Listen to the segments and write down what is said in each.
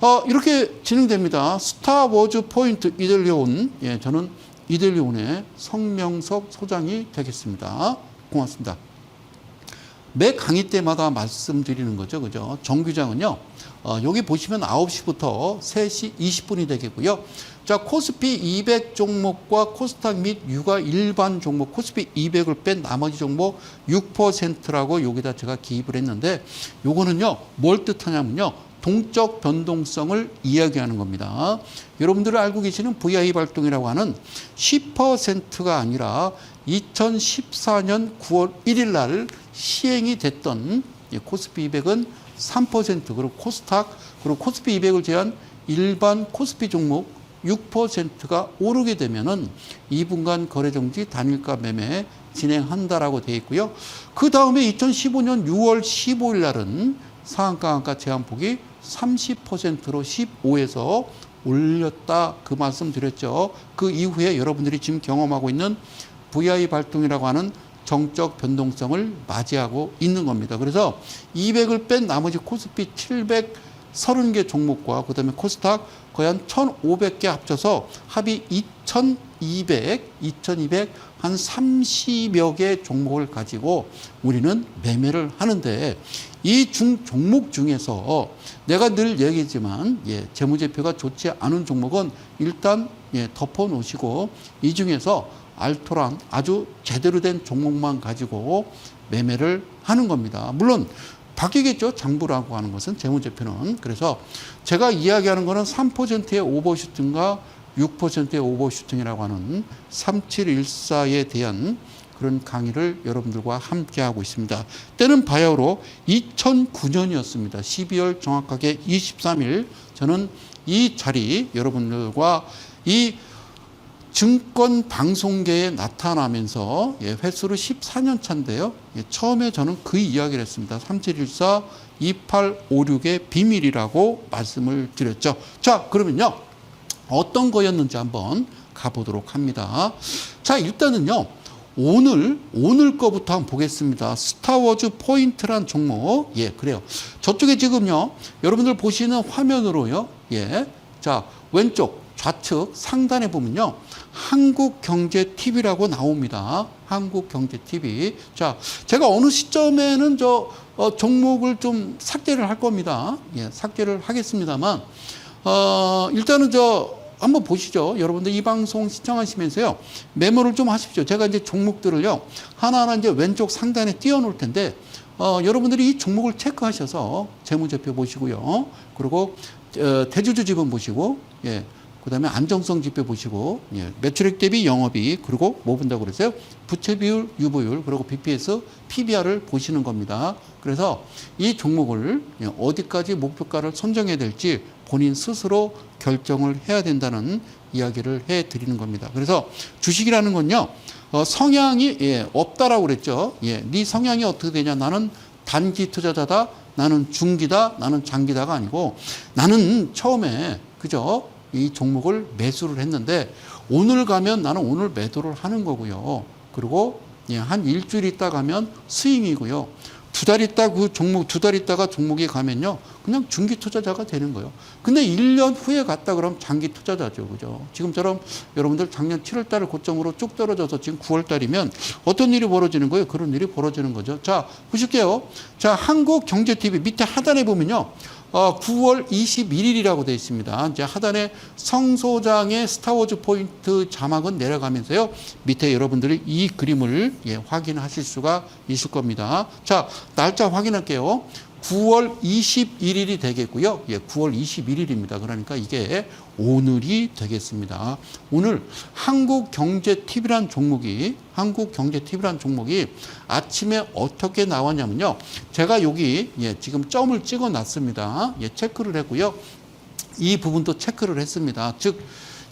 어, 이렇게 진행됩니다. 스타워즈 포인트 이델리온. 예, 저는 이델리온의 성명석 소장이 되겠습니다. 고맙습니다. 매 강의 때마다 말씀드리는 거죠. 그죠? 정규장은요, 어, 여기 보시면 9시부터 3시 20분이 되겠고요. 자, 코스피 200 종목과 코스닥 및 유가 일반 종목, 코스피 200을 뺀 나머지 종목 6%라고 여기다 제가 기입을 했는데, 요거는요, 뭘 뜻하냐면요. 동적 변동성을 이야기하는 겁니다. 여러분들이 알고 계시는 VI 발동이라고 하는 10%가 아니라 2014년 9월 1일 날 시행이 됐던 이 코스피 200은 3% 그리고 코스닥 그리고 코스피 200을 제한 일반 코스피 종목 6%가 오르게 되면은 2분간 거래 정지 단일가 매매 진행한다라고 되어 있고요. 그 다음에 2015년 6월 15일 날은 상한가 한가 제한폭이 30%로 15에서 올렸다 그 말씀 드렸죠. 그 이후에 여러분들이 지금 경험하고 있는 VI 발동이라고 하는 정적 변동성을 맞이하고 있는 겁니다. 그래서 200을 뺀 나머지 코스피 730개 종목과 그다음에 코스닥 거의 한 1,500개 합쳐서 합이 2,200, 2,200 한 30여 개 종목을 가지고 우리는 매매를 하는데 이 중 종목 중에서 내가 늘 얘기했지만 예, 재무제표가 좋지 않은 종목은 일단 예, 덮어 놓으시고 이 중에서 알토란 아주 제대로 된 종목만 가지고 매매를 하는 겁니다. 물론 바뀌겠죠. 장부라고 하는 것은 재무제표는. 그래서 제가 이야기하는 거는 3%의 오버슈팅과 6%의 오버슈팅이라고 하는 3714에 대한 그런 강의를 여러분들과 함께 하고 있습니다. 때는 바야흐로 2009년이었습니다. 12월 정확하게 23일 저는 이 자리 여러분들과 이 증권 방송계에 나타나면서 예, 횟수로 14년 차인데요. 예, 처음에 저는 그 이야기를 했습니다. 3714 2856의 비밀이라고 말씀을 드렸죠. 자, 그러면요. 어떤 거였는지 한번 가보도록 합니다. 자, 일단은요. 오늘 오늘 거부터 한번 보겠습니다. 스타워즈 포인트란 종목. 예, 그래요. 저쪽에 지금요. 여러분들 보시는 화면으로요. 예. 자, 왼쪽 좌측 상단에 보면요. 한국경제TV라고 나옵니다. 한국경제TV. 자, 제가 어느 시점에는 저 어, 종목을 좀 삭제를 할 겁니다. 예, 삭제를 하겠습니다만, 어, 일단은 저 한번 보시죠. 여러분들 이 방송 시청하시면서요. 메모를 좀 하십시오. 제가 이제 종목들을요. 하나하나 이제 왼쪽 상단에 띄워 놓을 텐데, 어, 여러분들이 이 종목을 체크하셔서 재무제표 보시고요. 그리고 어, 대주주 지분 보시고, 예. 그 다음에 안정성 지표 보시고, 예, 매출액 대비 영업이익, 그리고 뭐 본다고 그랬어요? 부채 비율, 유보율, 그리고 BPS, PBR을 보시는 겁니다. 그래서 이 종목을 예, 어디까지 목표가를 선정해야 될지 본인 스스로 결정을 해야 된다는 이야기를 해 드리는 겁니다. 그래서 주식이라는 건요, 어, 성향이 예, 없다라고 그랬죠. 예, 네 성향이 어떻게 되냐? 나는 단기 투자자다, 나는 중기다, 나는 장기다가 아니고 나는 처음에 그죠? 이 종목을 매수를 했는데 오늘 가면 나는 오늘 매도를 하는 거고요. 그리고 예, 한 일주일 있다 가면 스윙이고요. 두 달 있다 그 종목 두 달 있다가 종목이 가면요. 그냥 중기 투자자가 되는 거예요. 근데 1년 후에 갔다 그러면 장기 투자자죠. 그죠? 지금처럼 여러분들 작년 7월 달을 고점으로 쭉 떨어져서 지금 9월 달이면 어떤 일이 벌어지는 거예요? 그런 일이 벌어지는 거죠. 자, 보실게요. 자, 한국경제TV 밑에 하단에 보면요. 어, 9월 21일이라고 되어 있습니다. 이제 하단에 성소장의 스타워즈 포인트 자막은 내려가면서요. 밑에 여러분들이 이 그림을 예, 확인하실 수가 있을 겁니다. 자, 날짜 확인할게요. 9월 21일이 되겠고요. 예, 9월 21일입니다. 그러니까 이게 오늘이 되겠습니다. 오늘 한국경제TV란 종목이 한국경제TV란 종목이 아침에 어떻게 나왔냐면요. 제가 여기 예, 지금 점을 찍어 놨습니다. 예, 체크를 했고요. 이 부분도 체크를 했습니다. 즉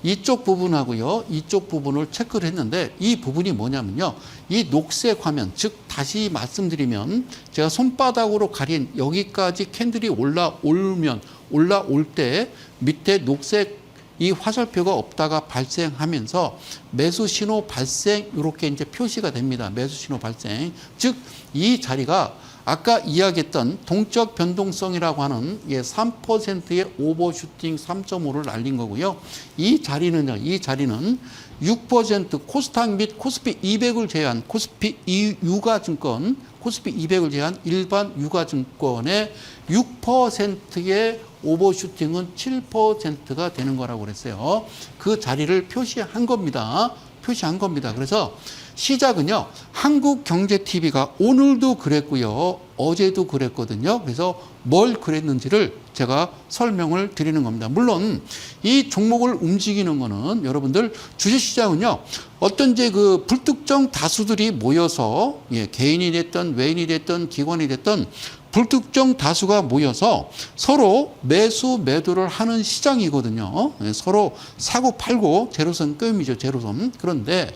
이쪽 부분하고요. 이쪽 부분을 체크를 했는데 이 부분이 뭐냐면요. 이 녹색 화면, 즉 다시 말씀드리면 제가 손바닥으로 가린 여기까지 캔들이 올라오면 올라올 때 밑에 녹색 이 화살표가 없다가 발생하면서 매수 신호 발생 이렇게 이제 표시가 됩니다. 매수 신호 발생. 즉 이 자리가 아까 이야기했던 동적 변동성이라고 하는 예, 3%의 오버슈팅 3.5를 날린 거고요. 이 자리는요, 이 자리는 6% 코스닥 및 코스피 200을 제외한 코스피 이 유가증권, 코스피 200을 제외한 일반 유가증권의 6%의 오버슈팅은 7%가 되는 거라고 그랬어요. 그 자리를 표시한 겁니다. 표시한 겁니다. 그래서 시작은요, 한국경제TV가 오늘도 그랬고요, 어제도 그랬거든요. 그래서 뭘 그랬는지를 제가 설명을 드리는 겁니다. 물론 이 종목을 움직이는 거는 여러분들 주식시장은요, 어떤 이제 그 불특정 다수들이 모여서 예, 개인이 됐든 외인이 됐든 기관이 됐든 불특정 다수가 모여서 서로 매수 매도를 하는 시장이거든요. 예, 서로 사고 팔고 제로선 끔이죠. 제로선. 그런데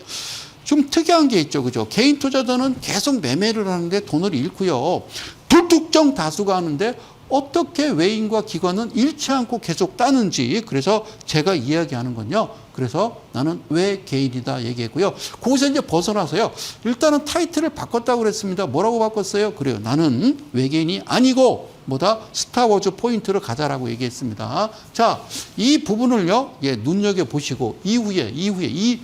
좀 특이한 게 있죠. 그죠? 개인 투자자는 계속 매매를 하는데 돈을 잃고요. 불특정 다수가 하는데 어떻게 외인과 기관은 잃지 않고 계속 따는지 그래서 제가 이야기하는 건요. 그래서 나는 왜 개인이다 얘기했고요. 거기서 이제 벗어나서요. 일단은 타이틀을 바꿨다고 그랬습니다. 뭐라고 바꿨어요? 그래요. 나는 외계인이 아니고 뭐다 스타워즈 포인트를 가자라고 얘기했습니다. 자, 이 부분을요. 예, 눈여겨 보시고 이후에 이후에 이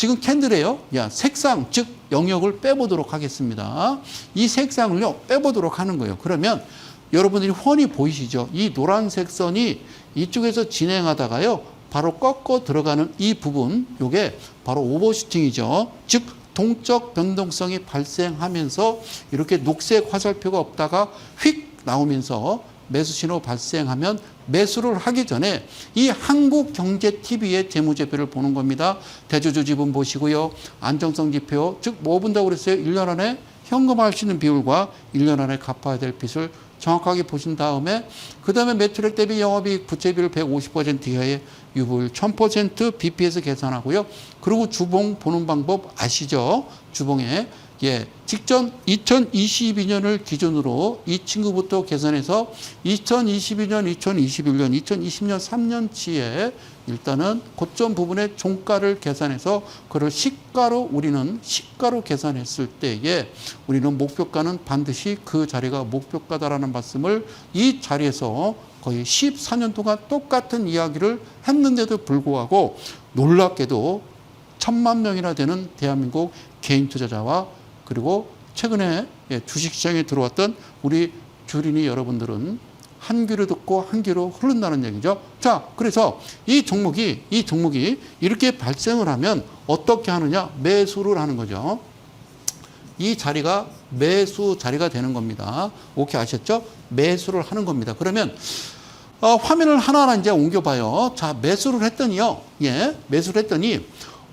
지금 캔들에요. 야, 색상, 즉 영역을 빼보도록 하겠습니다. 이 색상을요, 빼보도록 하는 거예요. 그러면 여러분들이 훤히 보이시죠? 이 노란색 선이 이쪽에서 진행하다가요, 바로 꺾어 들어가는 이 부분, 요게 바로 오버슈팅이죠. 즉, 동적 변동성이 발생하면서 이렇게 녹색 화살표가 없다가 휙 나오면서 매수 신호 발생하면 매수를 하기 전에 이 한국경제TV의 재무제표를 보는 겁니다. 대주주 지분 보시고요. 안정성 지표, 즉 뭐 본다고 그랬어요? 1년 안에 현금화할 수 있는 비율과 1년 안에 갚아야 될 빚을 정확하게 보신 다음에 그 다음에 매출액 대비 영업이익 부채비율 150% 이하의 유보율 1000% BPS 계산하고요. 그리고 주봉 보는 방법 아시죠? 주봉에 예, 직전 2022년을 기준으로 이 친구부터 계산해서 2022년, 2021년, 2020년 3년치에 일단은 고점 부분의 종가를 계산해서 그를 시가로 우리는 시가로 계산했을 때에 우리는 목표가는 반드시 그 자리가 목표가다라는 말씀을 이 자리에서 거의 14년 동안 똑같은 이야기를 했는데도 불구하고 놀랍게도 천만 명이나 되는 대한민국 개인 투자자와 그리고 최근에 예, 주식시장에 들어왔던 우리 주린이 여러분들은 한 귀로 듣고 한 귀로 흐른다는 얘기죠. 자, 그래서 이 종목이 이 종목이 이렇게 발생을 하면 어떻게 하느냐? 매수를 하는 거죠. 이 자리가 매수 자리가 되는 겁니다. 오케이 아셨죠? 매수를 하는 겁니다. 그러면 어, 화면을 하나하나 이제 옮겨봐요. 자, 매수를 했더니요. 예, 매수를 했더니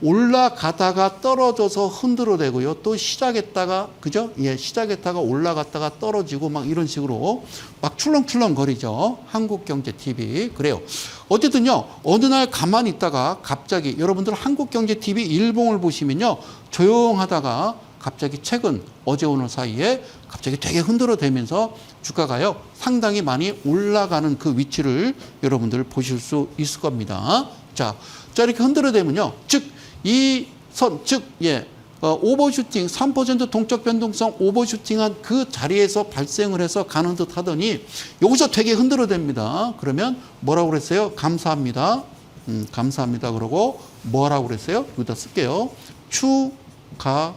올라가다가 떨어져서 흔들어대고요. 또 시작했다가 그죠? 예, 시작했다가 올라갔다가 떨어지고 막 이런 식으로 막 출렁출렁 거리죠. 한국경제 TV 그래요. 어쨌든요. 어느 날 가만히 있다가 갑자기 여러분들 한국경제 TV 일봉을 보시면요. 조용하다가 갑자기 최근 어제 오늘 사이에 갑자기 되게 흔들어대면서 주가가요 상당히 많이 올라가는 그 위치를 여러분들 보실 수 있을 겁니다. 자, 자 이렇게 흔들어대면요, 즉 이 선, 즉 예. 어, 오버슈팅 3% 동적 변동성 오버슈팅한 그 자리에서 발생을 해서 가는 듯 하더니 여기서 되게 흔들어댑니다. 그러면 뭐라고 그랬어요? 감사합니다. 음, 감사합니다. 그러고 뭐라고 그랬어요? 여기다 쓸게요. 추가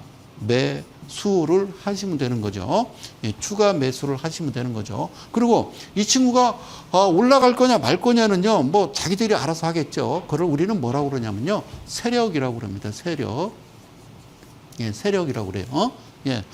매 수를 하시면 되는 거죠. 예, 추가 매수를 하시면 되는 거죠. 그리고 이 친구가 어, 올라갈 거냐 말 거냐는요, 뭐 자기들이 알아서 하겠죠. 그걸 우리는 뭐라고 그러냐면요, 세력이라고 그럽니다. 세력. 예, 세력이라고 그래요. 어? 예.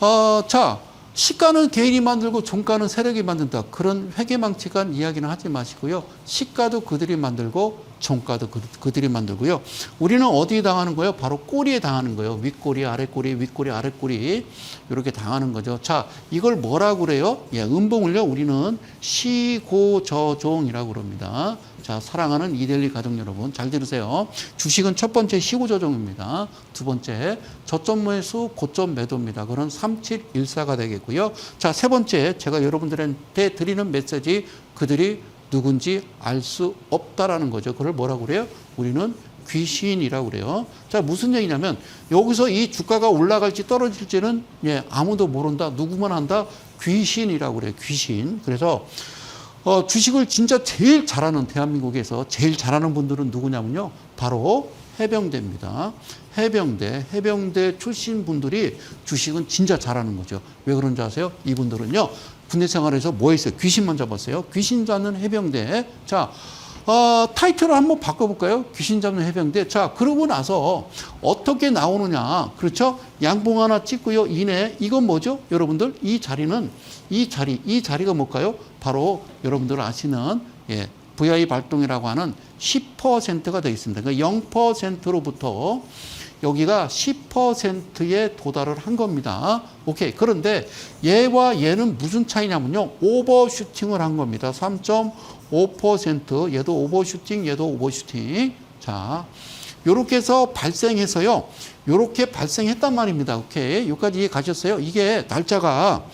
어, 자, 시가는 개인이 만들고 종가는 세력이 만든다. 그런 회계망측한 이야기는 하지 마시고요. 시가도 그들이 만들고 종가도 그, 그들이 만들고요. 우리는 어디에 당하는 거예요? 바로 꼬리에 당하는 거예요. 윗꼬리, 아랫꼬리, 윗꼬리, 아랫꼬리 이렇게 당하는 거죠. 자, 이걸 뭐라고 그래요? 예, 음봉을요. 우리는 시고저종이라고 그럽니다. 자, 사랑하는 이델리 가족 여러분, 잘 들으세요. 주식은 첫 번째 시고저종입니다. 두 번째, 저점 매수, 고점 매도입니다. 그런 3714가 되겠고요. 자, 세 번째, 제가 여러분들한테 드리는 메시지, 그들이 누군지 알 수 없다라는 거죠. 그걸 뭐라고 그래요? 우리는 귀신이라고 그래요. 자, 무슨 얘기냐면 여기서 이 주가가 올라갈지 떨어질지는 예, 아무도 모른다. 누구만 한다? 귀신이라고 그래요. 귀신. 그래서 어, 주식을 진짜 제일 잘하는 대한민국에서 제일 잘하는 분들은 누구냐면요. 바로 해병대입니다. 해병대, 해병대 출신 분들이 주식은 진짜 잘하는 거죠. 왜 그런지 아세요? 이분들은요. 군대 생활에서 뭐 했어요? 귀신만 잡았어요. 귀신 잡는 해병대. 자, 어, 타이틀을 한번 바꿔볼까요? 귀신 잡는 해병대. 자, 그러고 나서 어떻게 나오느냐. 그렇죠? 양봉 하나 찍고요. 이내. 이건 뭐죠? 여러분들, 이 자리는, 이 자리, 이 자리가 뭘까요? 바로 여러분들 아시는, 예, VI 발동이라고 하는 10%가 되겠습니다. 그러니까 0%로부터 여기가 10%에 도달을 한 겁니다. 오케이. 그런데 얘와 얘는 무슨 차이냐면요. 오버슈팅을 한 겁니다. 3.5% 얘도 오버슈팅, 얘도 오버슈팅. 자, 요렇게 해서 발생해서요. 요렇게 발생했단 말입니다. 오케이. 여기까지 가셨어요? 이게 날짜가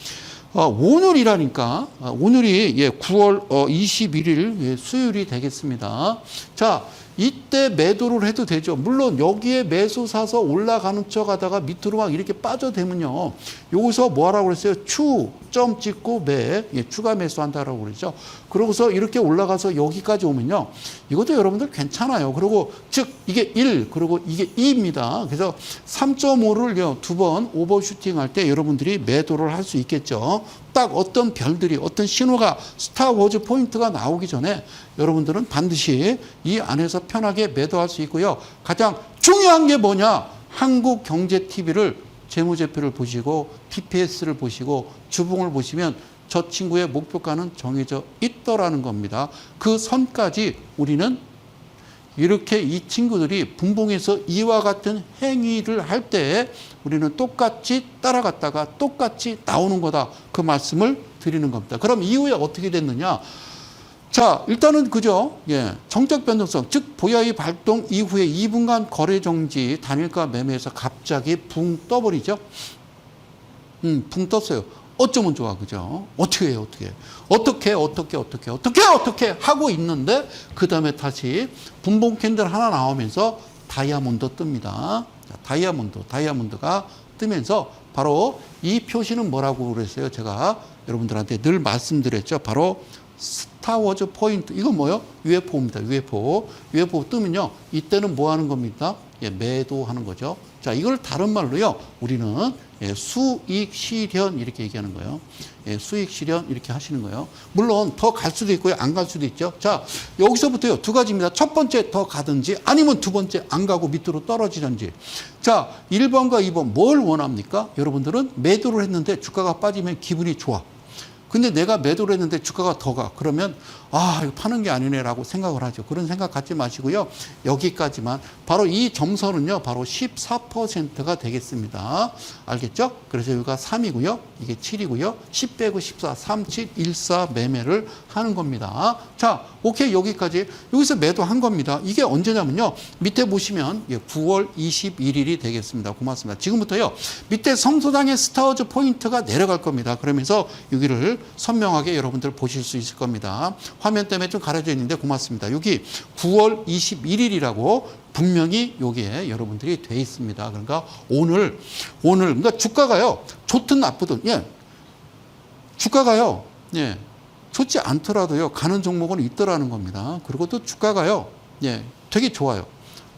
어, 오늘이라니까 어, 오늘이 예, 9월 어, 21일 예, 수요일이 되겠습니다. 자, 이때 매도를 해도 되죠. 물론 여기에 매수 사서 올라가는 척 하다가 밑으로 막 이렇게 빠져대면요. 여기서 뭐 하라고 그랬어요? 추, 점 찍고 매, 예, 추가 매수한다라고 그랬죠. 그러고서 이렇게 올라가서 여기까지 오면요. 이것도 여러분들 괜찮아요. 그리고 즉, 이게 1, 그리고 이게 2입니다. 그래서 3.5를 두번 오버슈팅 할 때 여러분들이 매도를 할 수 있겠죠. 딱 어떤 별들이, 어떤 신호가 스타워즈 포인트가 나오기 전에 여러분들은 반드시 이 안에서 편하게 매도할 수 있고요. 가장 중요한 게 뭐냐? 한국 경제TV를 재무제표를 보시고 TPS를 보시고 주봉을 보시면 저 친구의 목표가는 정해져 있더라는 겁니다. 그 선까지 우리는 이렇게 이 친구들이 분봉에서 이와 같은 행위를 할때 우리는 똑같이 따라갔다가 똑같이 나오는 거다. 그 말씀을 드리는 겁니다. 그럼 이후에 어떻게 됐느냐? 자, 일단은 그죠? 예. 정적 변동성, 즉 보야의 발동 이후에 2분간 거래 정지 단일가 매매에서 갑자기 붕 떠버리죠. 음, 붕 떴어요. 어쩌면 좋아, 그죠? 어떻게 해요, 어떻게. 어떻게, 어떻게, 어떻게, 어떻게, 어떻게 하고 있는데, 그 다음에 다시 분봉 캔들 하나 나오면서 다이아몬드 뜹니다. 자, 다이아몬드, 다이아몬드가 뜨면서 바로 이 표시는 뭐라고 그랬어요? 제가 여러분들한테 늘 말씀드렸죠. 바로 스타워즈 포인트. 이건 뭐요? UFO입니다. UFO. UFO 뜨면요. 이때는 뭐 하는 겁니까? 예, 매도하는 거죠. 자, 이걸 다른 말로요. 우리는 예, 수익 실현 이렇게 얘기하는 거예요. 예, 수익 실현 이렇게 하시는 거예요. 물론 더 갈 수도 있고요. 안 갈 수도 있죠. 자, 여기서부터요. 두 가지입니다. 첫 번째 더 가든지 아니면 두 번째 안 가고 밑으로 떨어지든지. 자, 1번과 2번 뭘 원합니까? 여러분들은 매도를 했는데 주가가 빠지면 기분이 좋아. 근데 내가 매도를 했는데 주가가 더 가. 그러면 아, 이거 파는 게 아니네라고 생각을 하죠. 그런 생각 갖지 마시고요. 여기까지만. 바로 이 점선은요. 바로 14%가 되겠습니다. 알겠죠? 그래서 여기가 3이고요. 이게 7이고요. 10 빼고 14, 3, 7, 1, 4 매매를 하는 겁니다. 자, 오케이. 여기까지. 여기서 매도한 겁니다. 이게 언제냐면요. 밑에 보시면 예, 9월 21일이 되겠습니다. 고맙습니다. 지금부터요. 밑에 성소장의 스타워즈 포인트가 내려갈 겁니다. 그러면서 여기를 선명하게 여러분들 보실 수 있을 겁니다. 화면 때문에 좀 가려져 있는데 고맙습니다. 여기 9월 21일이라고 분명히 여기에 여러분들이 돼 있습니다. 그러니까 오늘 오늘 그러니까 주가가요 좋든 나쁘든 예 주가가요 예 좋지 않더라도요 가는 종목은 있더라는 겁니다. 그리고 또 주가가요 예 되게 좋아요.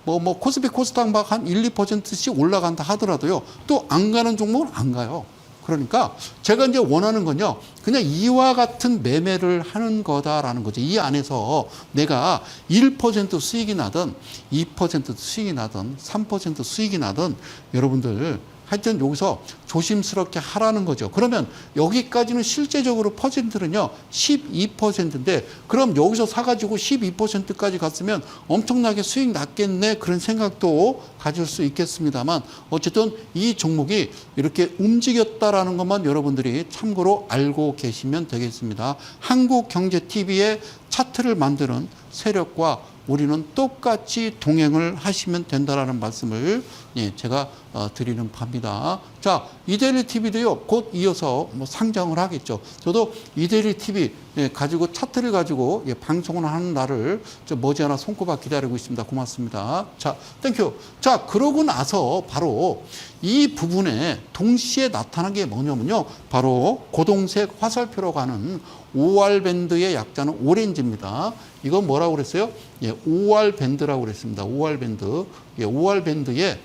뭐, 뭐, 코스피 코스닥 막 한 1, 2%씩 올라간다 하더라도요, 또 안 가는 종목은 안 가요. 그러니까 제가 이제 원하는 건요, 그냥 이와 같은 매매를 하는 거다라는 거죠. 이 안에서 내가 1% 수익이 나든, 2% 수익이 나든, 3% 수익이 나든, 여러분들 하여튼 여기서 조심스럽게 하라는 거죠. 그러면 여기까지는 실제적으로 퍼센트는요, 12%인데, 그럼 여기서 사가지고 12%까지 갔으면 엄청나게 수익 났겠네. 그런 생각도 가질 수 있겠습니다만, 어쨌든 이 종목이 이렇게 움직였다라는 것만 여러분들이 참고로 알고 계시면 되겠습니다. 한국경제TV의 차트를 만드는 세력과 우리는 똑같이 동행을 하시면 된다라는 말씀을 예, 제가 어, 드리는 바입니다. 자, 이데리 TV도요, 곧 이어서 뭐 상장을 하겠죠. 저도 이데리 TV 예, 가지고 차트를 가지고 예, 방송을 하는 날을 저 머지않아 손꼽아 기다리고 있습니다. 고맙습니다. 자, 땡큐. 자, 그러고 나서 바로 이 부분에 동시에 나타난 게 뭐냐면요. 바로 고동색 화살표로 가는 OR 밴드의 약자는 오렌지입니다. 이건 뭐라고 그랬어요? 예, OR 밴드라고 그랬습니다. OR 밴드. 예, OR 밴드에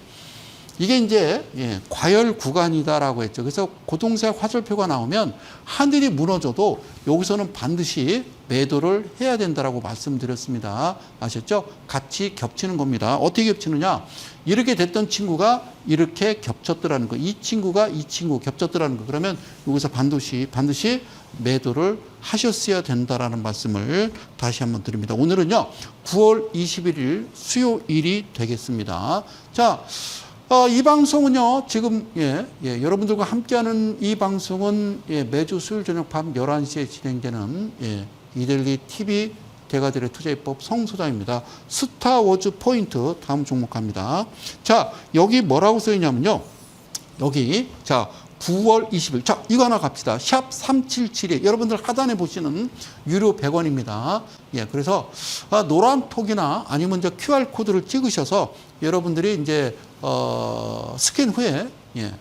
이게 이제 예, 과열 구간이다라고 했죠. 그래서 고동색 화살표가 나오면 하늘이 무너져도 여기서는 반드시 매도를 해야 된다라고 말씀드렸습니다. 아셨죠? 같이 겹치는 겁니다. 어떻게 겹치느냐? 이렇게 됐던 친구가 이렇게 겹쳤더라는 거. 이 친구가 이 친구 겹쳤더라는 거. 그러면 여기서 반드시 반드시 매도를 하셨어야 된다라는 말씀을 다시 한번 드립니다. 오늘은요. 9월 21일 수요일이 되겠습니다. 자, 어, 이 방송은요, 지금, 예, 예, 여러분들과 함께하는 이 방송은 예, 매주 수요일 저녁 밤 11시에 진행되는 예, 이델리 TV 대가들의 투자입법 성소장입니다. 스타워즈 포인트 다음 종목 갑니다. 자, 여기 뭐라고 써 있냐면요. 여기, 자, 9월 20일. 자, 이거 하나 갑시다. 샵 377에 여러분들 하단에 보시는 유료 100원입니다. 예, 그래서 아, 노란 톡이나 아니면 QR코드를 찍으셔서 여러분들이 이제 어, 스캔 후에 예,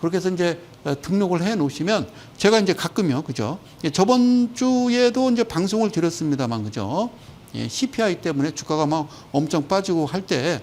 그렇게 해서 이제 어, 등록을 해 놓으시면 제가 이제 가끔요, 그죠? 예, 저번 주에도 이제 방송을 드렸습니다만, 그죠? 예, CPI 때문에 주가가 막 엄청 빠지고 할 때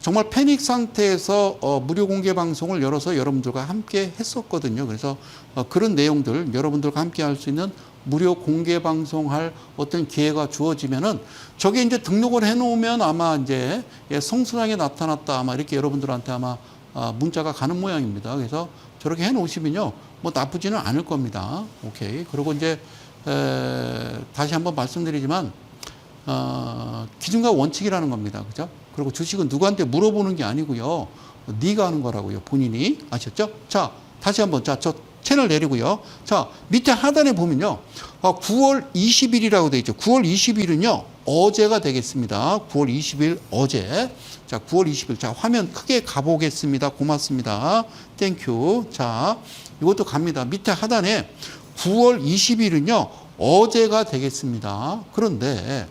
정말 패닉 상태에서 어, 무료 공개 방송을 열어서 여러분들과 함께 했었거든요. 그래서 어, 그런 내용들 여러분들과 함께 할 수 있는 무료 공개 방송할 어떤 기회가 주어지면은 저게 이제 등록을 해 놓으면 아마 이제 예, 성수장에 나타났다 아마 이렇게 여러분들한테 아마 아, 문자가 가는 모양입니다. 그래서 저렇게 해 놓으시면요. 뭐 나쁘지는 않을 겁니다. 오케이. 그리고 이제 에, 다시 한번 말씀드리지만 어, 기준과 원칙이라는 겁니다. 그죠? 그리고 주식은 누구한테 물어보는 게 아니고요. 네가 하는 거라고요. 본인이 아셨죠? 자, 다시 한번 자, 저 채널 내리고요. 자, 밑에 하단에 보면요. 아, 9월 20일이라고 돼 있죠. 9월 20일은요. 어제가 되겠습니다. 9월 20일 어제. 자, 9월 20일. 자, 화면 크게 가보겠습니다. 고맙습니다. 땡큐. 자, 이것도 갑니다. 밑에 하단에 9월 20일은요. 어제가 되겠습니다. 그런데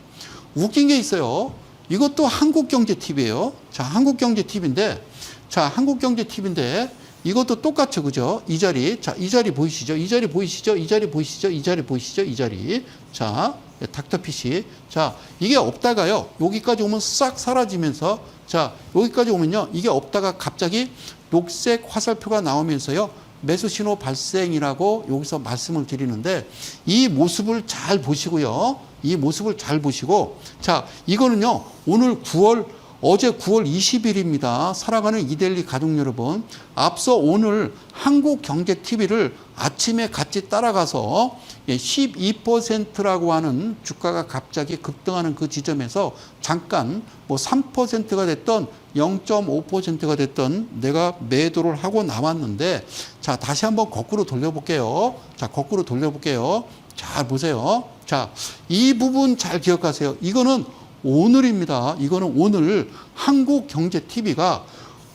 웃긴 게 있어요. 이것도 한국경제TV예요. 자, 한국경제TV인데, 자, 한국경제TV인데 이것도 똑같죠, 그죠? 이 자리, 자, 이 자리 보이시죠? 이 자리 보이시죠? 이 자리 보이시죠? 이 자리 보이시죠? 이 자리. 자, 닥터피시. 자, 이게 없다가요. 여기까지 오면 싹 사라지면서, 자, 여기까지 오면요. 이게 없다가 갑자기 녹색 화살표가 나오면서요. 매수 신호 발생이라고 여기서 말씀을 드리는데 이 모습을 잘 보시고요. 이 모습을 잘 보시고 자, 이거는요. 오늘 9월 어제 9월 20일입니다. 살아가는 이델리 가족 여러분. 앞서 오늘 한국경제TV를 아침에 같이 따라가서 12%라고 하는 주가가 갑자기 급등하는 그 지점에서 잠깐 뭐 3%가 됐던 0.5%가 됐던 내가 매도를 하고 나왔는데 자, 다시 한번 거꾸로 돌려볼게요. 자, 거꾸로 돌려볼게요. 잘 보세요. 자, 이 부분 잘 기억하세요. 이거는 오늘입니다. 이거는 오늘 한국경제TV가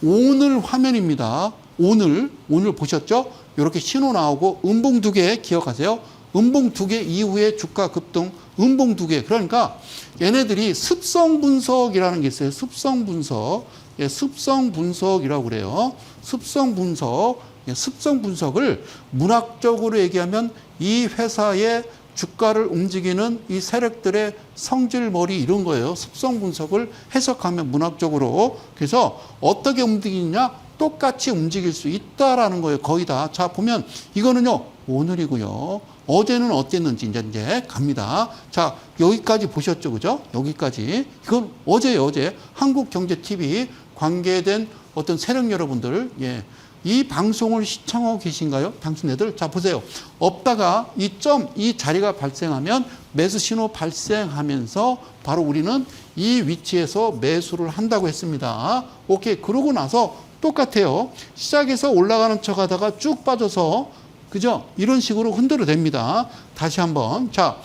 오늘 화면입니다. 오늘, 오늘 보셨죠? 이렇게 신호 나오고 음봉 두 개 기억하세요. 음봉 두 개 이후에 주가 급등, 음봉 두 개. 그러니까 얘네들이 습성 분석이라는 게 있어요. 습성 분석. 예, 습성 분석이라고 그래요. 습성 분석. 예, 습성 분석을 문학적으로 얘기하면 이 회사의 주가를 움직이는 이 세력들의 성질머리 이런 거예요. 습성 분석을 해석하면 문학적으로. 그래서 어떻게 움직이냐? 똑같이 움직일 수 있다라는 거예요. 거의 다. 자, 보면 이거는요. 오늘이고요. 어제는 어땠는지 이제, 이제 갑니다. 자, 여기까지 보셨죠. 그죠? 여기까지. 이건 어제예요, 어제. 한국경제TV 관계된 어떤 세력 여러분들, 예. 이 방송을 시청하고 계신가요? 당신네들. 자, 보세요. 없다가 이 점, 이 자리가 발생하면 매수 신호 발생하면서 바로 우리는 이 위치에서 매수를 한다고 했습니다. 오케이. 그러고 나서 똑같아요. 시작에서 올라가는 척 하다가 쭉 빠져서, 그죠? 이런 식으로 흔들어 됩니다. 다시 한번. 자,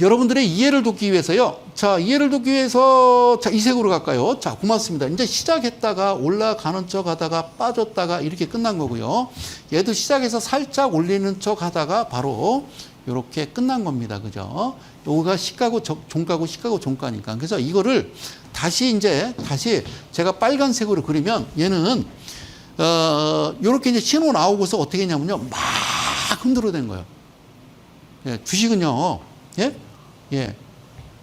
여러분들의 이해를 돕기 위해서요. 자, 이해를 돕기 위해서 자, 이 색으로 갈까요? 자, 고맙습니다. 이제 시작했다가 올라가는 척 하다가 빠졌다가 이렇게 끝난 거고요. 얘도 시작해서 살짝 올리는 척 하다가 바로 이렇게 끝난 겁니다. 그죠? 요거가 시가고 저- 종가고 시가고 종가니까. 그래서 이거를 다시 이제 다시 제가 빨간색으로 그리면 얘는 어, 요렇게 이제 신호 나오고서 어떻게 했냐면요. 막 흔들어댄 거예요. 예, 주식은요, 예? 예.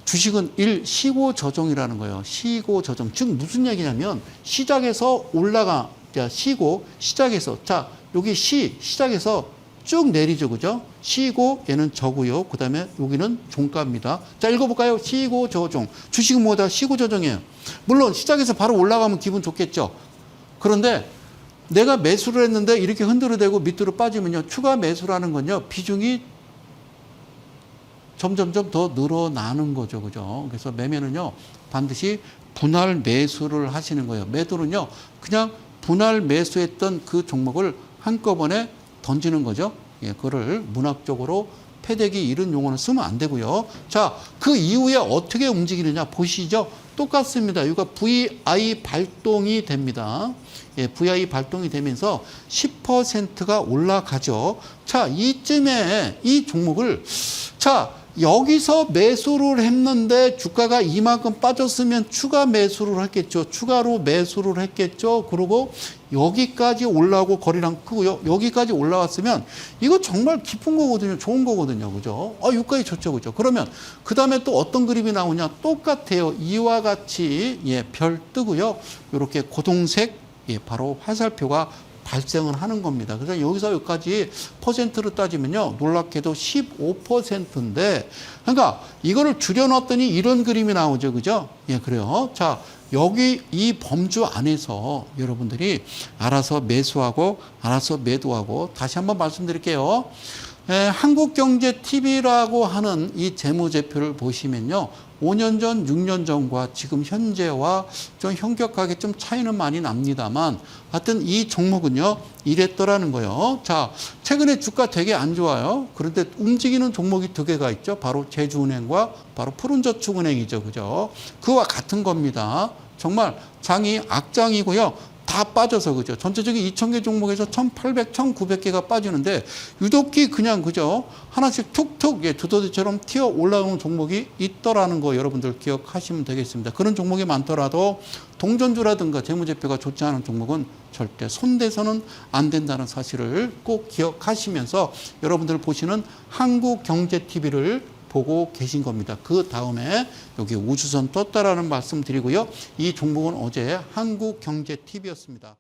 주식은 일 시고 저종이라는 거예요. 시고 저종. 즉, 무슨 얘기냐면, 시작해서 올라가, 자, 시고, 시작해서, 자, 여기 시, 시작해서 쭉 내리죠. 그죠? 시고, 얘는 저고요. 그 다음에 여기는 종가입니다. 자, 읽어 볼까요? 시고 저종. 주식은 뭐다? 시고 저종이에요. 물론, 시작해서 바로 올라가면 기분 좋겠죠. 그런데 내가 매수를 했는데 이렇게 흔들어대고 밑으로 빠지면요. 추가 매수라는 건요. 비중이 점점점 더 늘어나는 거죠. 그죠? 그래서 매매는요. 반드시 분할 매수를 하시는 거예요. 매도는요. 그냥 분할 매수했던 그 종목을 한꺼번에 던지는 거죠. 예, 그거를 문학적으로 패대기 이런 용어는 쓰면 안 되고요. 자, 그 이후에 어떻게 움직이느냐 보시죠. 똑같습니다. 이거 VI 발동이 됩니다. 예, VI 발동이 되면서 10%가 올라가죠. 자, 이쯤에 이 종목을 자, 여기서 매수를 했는데 주가가 이만큼 빠졌으면 추가 매수를 했겠죠. 추가로 매수를 했겠죠. 그리고 여기까지 올라오고 거리랑 크고요. 여기까지 올라왔으면 이거 정말 깊은 거거든요. 좋은 거거든요. 그죠? 아, 여기까지 좋죠. 그죠? 그러면 그 다음에 또 어떤 그림이 나오냐? 똑같아요. 이와 같이 예, 별 뜨고요. 이렇게 고동색 예, 바로 화살표가 발생을 하는 겁니다. 그래서 여기서 여기까지 퍼센트로 따지면요. 놀랍게도 15%인데, 그러니까 이거를 줄여놨더니 이런 그림이 나오죠. 그죠? 예, 그래요. 자, 여기 이 범주 안에서 여러분들이 알아서 매수하고, 알아서 매도하고, 다시 한번 말씀드릴게요. 에, 한국경제TV라고 하는 이 재무제표를 보시면요. 5년 전, 6년 전과 지금 현재와 좀 현격하게 좀 차이는 많이 납니다만 하여튼 이 종목은요. 이랬더라는 거예요. 자, 최근에 주가 되게 안 좋아요. 그런데 움직이는 종목이 두 개가 있죠. 바로 제주은행과 바로 푸른저축은행이죠. 그죠? 그와 같은 겁니다. 정말 장이 악장이고요. 다 빠져서 그죠. 전체적인 2,000개 종목에서 1,800, 1,900개가 빠지는데 유독히 그냥 그죠. 하나씩 툭툭 예, 두더지처럼 튀어 올라오는 종목이 있더라는 거 여러분들 기억하시면 되겠습니다. 그런 종목이 많더라도 동전주라든가 재무제표가 좋지 않은 종목은 절대 손대서는 안 된다는 사실을 꼭 기억하시면서 여러분들 보시는 한국경제TV를 보고 계신 겁니다. 그 다음에 여기 우주선 떴다라는 말씀 드리고요. 이 종목은 어제 한국경제TV였습니다.